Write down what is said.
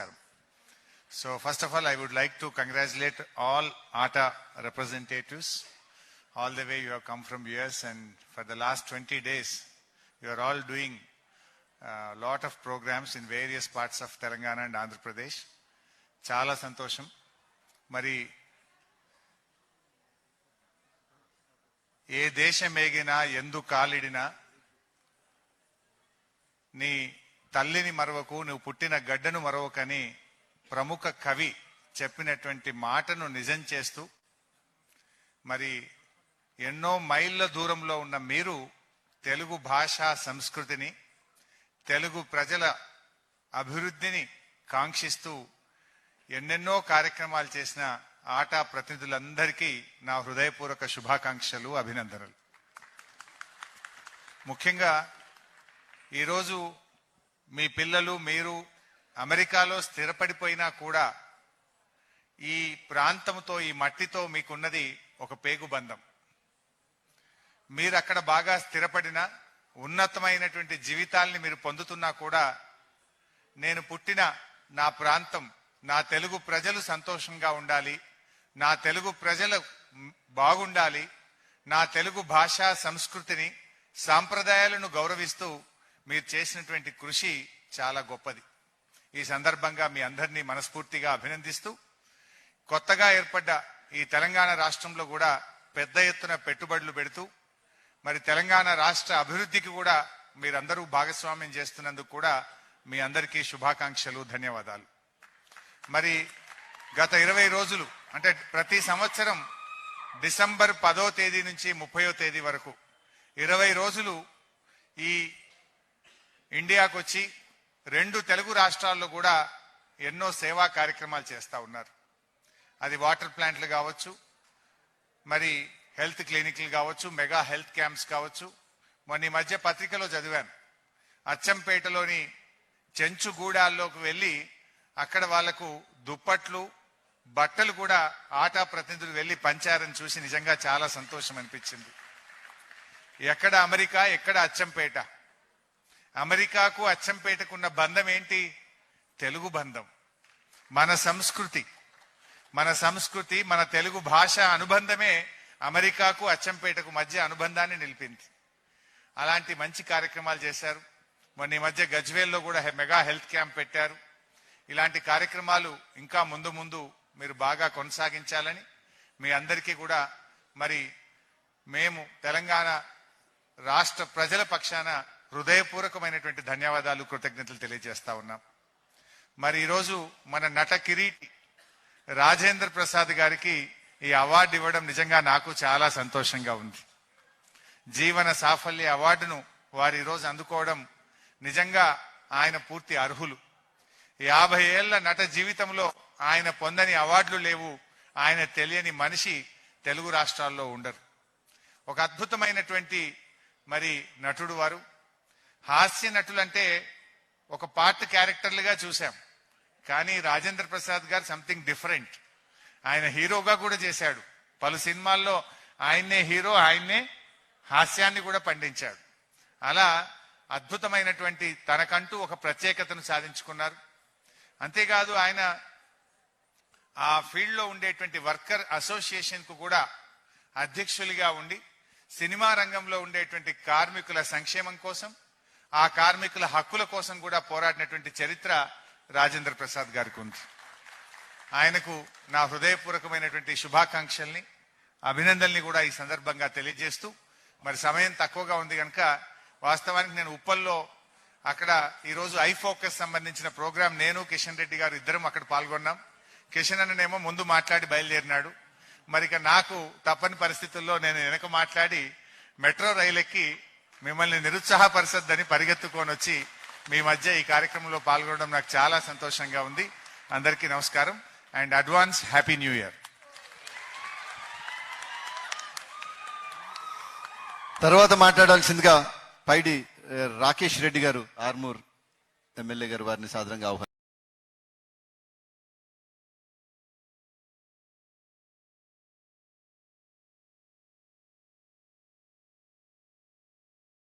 నమస్కారం so first of all I would like to congratulate all ATA representatives all the way you have come from US and for the last 20 days you are all doing a lot of programs in various parts of Telangana and Andhra Pradesh. చాలా సంతోషం మరి ఏ దేశం ఏగినా ఎందు కాలిడినా నీ తల్లిని మరవకు నువ్వు పుట్టిన గడ్డను మరవకని ప్రముఖ కవి చెప్పినటువంటి మాటను నిజం చేస్తూ మరి ఎన్నో మైళ్ళ దూరంలో ఉన్న మీరు తెలుగు భాషా సంస్కృతిని తెలుగు ప్రజల అభివృద్ధిని కాంక్షిస్తూ ఎన్నెన్నో కార్యక్రమాలు చేసిన ఆటా ప్రతినిధులందరికీ నా హృదయపూర్వక శుభాకాంక్షలు అభినందనలు. ముఖ్యంగా ఈరోజు మీ పిల్లలు మీరు అమెరికాలో స్థిరపడిపోయినా కూడా ఈ ప్రాంతంతో ఈ మట్టితో మీకున్నది ఒక పేగుబంధం మీరు అక్కడ బాగా స్థిరపడిన ఉన్నతమైనటువంటి జీవితాల్ని మీరు పొందుతున్నా కూడా నేను పుట్టిన నా ప్రాంతం నా తెలుగు ప్రజలు సంతోషంగా ఉండాలి నా తెలుగు ప్రజలు బాగుండాలి నా తెలుగు భాషా సంస్కృతిని సాంప్రదాయాలను గౌరవిస్తూ మీరు చేసినటువంటి కృషి చాలా గొప్పది. ఈ సందర్భంగా మీ అందరినీ మనస్ఫూర్తిగా అభినందిస్తూ కొత్తగా ఏర్పడ్డ ఈ తెలంగాణ రాష్ట్రంలో కూడా పెద్ద ఎత్తున పెట్టుబడులు పెడుతూ మరి తెలంగాణ రాష్ట్ర అభివృద్ధికి కూడా మీరందరూ భాగస్వామ్యం చేస్తున్నందుకు కూడా మీ అందరికీ శుభాకాంక్షలు ధన్యవాదాలు. మరి గత ఇరవై రోజులు అంటే ప్రతి సంవత్సరం డిసెంబర్ పదో తేదీ నుంచి ముప్పయో తేదీ వరకు ఇరవై రోజులు ఈ ఇండియాకు వచ్చి రెండు తెలుగు రాష్ట్రాల్లో కూడా ఎన్నో సేవా కార్యక్రమాలు చేస్తూ ఉన్నారు. అది వాటర్ ప్లాంట్లు కావచ్చు మరి హెల్త్ క్లినిక్లు కావచ్చు మెగా హెల్త్ క్యాంప్స్ కావచ్చు. మొన్న ఈ మధ్య పత్రికలో చదివాను. అచ్చంపేటలోని చెంచుగూడాల్లోకి వెళ్ళి అక్కడ వాళ్ళకు దుప్పట్లు బట్టలు కూడా ఆటా ప్రతినిధులు వెళ్ళి పంచారని చూసి నిజంగా చాలా సంతోషం అనిపించింది. ఎక్కడ అమెరికా ఎక్కడ అచ్చంపేట? అమెరికాకు అచ్చంపేటకున్న బంధం ఏంటి తెలుగు బంధం. మన సంస్కృతి. మన సంస్కృతి మన తెలుగు భాష అనుబంధమే అమెరికాకు అచ్చంపేటకు మధ్య అనుబంధాన్ని నిలిపింది. అలాంటి మంచి కార్యక్రమాలు చేశారు. మొన్న ఈ మధ్య గజ్వేల్లో కూడా మెగా హెల్త్ క్యాంప్ పెట్టారు. ఇలాంటి కార్యక్రమాలు ఇంకా ముందు ముందు మీరు బాగా కొనసాగించాలని మీ అందరికీ కూడా మరి మేము తెలంగాణ రాష్ట్ర ప్రజల పక్షాన హృదయపూర్వకమైనటువంటి ధన్యవాదాలు కృతజ్ఞతలు తెలియజేస్తా ఉన్నాం. మరి ఈరోజు మన నట కిరీటి రాజేంద్ర ప్రసాద్ గారికి ఈ అవార్డు ఇవ్వడం నిజంగా నాకు చాలా సంతోషంగా ఉంది. జీవన సాఫల్య అవార్డును వారు ఈరోజు అందుకోవడం నిజంగా ఆయన పూర్తి అర్హులు. యాభై ఏళ్ళ నట జీవితంలో ఆయన పొందని అవార్డులు లేవు ఆయన తెలియని మనిషి తెలుగు రాష్ట్రాల్లో ఉండరు. ఒక అద్భుతమైనటువంటి మరి నటుడు వారు. హాస్య నటులంటే ఒక పార్ట్ క్యారెక్టర్లుగా చూశాం. కానీ రాజేంద్ర ప్రసాద్ గారు సంథింగ్ డిఫరెంట్. ఆయన హీరోగా కూడా చేశాడు. పలు సినిమాల్లో ఆయన్నే హీరో ఆయన్నే హాస్యాన్ని కూడా పండించాడు. అలా అద్భుతమైనటువంటి తనకంటూ ఒక ప్రత్యేకతను సాధించుకున్నారు. అంతేకాదు ఆయన ఆ ఫీల్డ్లో ఉండేటువంటి వర్కర్ అసోసియేషన్కు కూడా అధ్యక్షులుగా ఉండి సినిమా రంగంలో ఉండేటువంటి కార్మికుల సంక్షేమం కోసం ఆ కార్మికుల హక్కుల కోసం కూడా పోరాడినటువంటి చరిత్ర రాజేంద్ర ప్రసాద్ గారికి ఉంది. ఆయనకు నా హృదయపూర్వకమైనటువంటి శుభాకాంక్షల్ని అభినందనల్ని కూడా ఈ సందర్భంగా తెలియజేస్తూ మరి సమయం తక్కువగా ఉంది కనుక వాస్తవానికి నేను ఉప్పల్లో అక్కడ ఈరోజు ఐ ఫోకస్ సంబంధించిన ప్రోగ్రాం నేను కిషన్ రెడ్డి గారు ఇద్దరం అక్కడ పాల్గొన్నాం. కిషన్ అన్ననేమో ముందు మాట్లాడి బయలుదేరినాడు. మరి ఇక నాకు తప్పని పరిస్థితుల్లో నేను వెనక మాట్లాడి మెట్రో రైలు ఎక్కి మిమ్మల్ని నిరుత్సాహపరచద్దని పరిగెత్తుకొని వచ్చి మీ మధ్య ఈ కార్యక్రమంలో పాల్గొనడం నాకు చాలా సంతోషంగా ఉంది. అందరికీ నమస్కారం and advance happy new year. తర్వాత మాట్లాడాల్సిందిగా పైడి రాకేష్ రెడ్డి గారు ఆర్మూర్ ఎమ్మెల్యే గారు వారిని సాధారణంగా ఆహ్వానం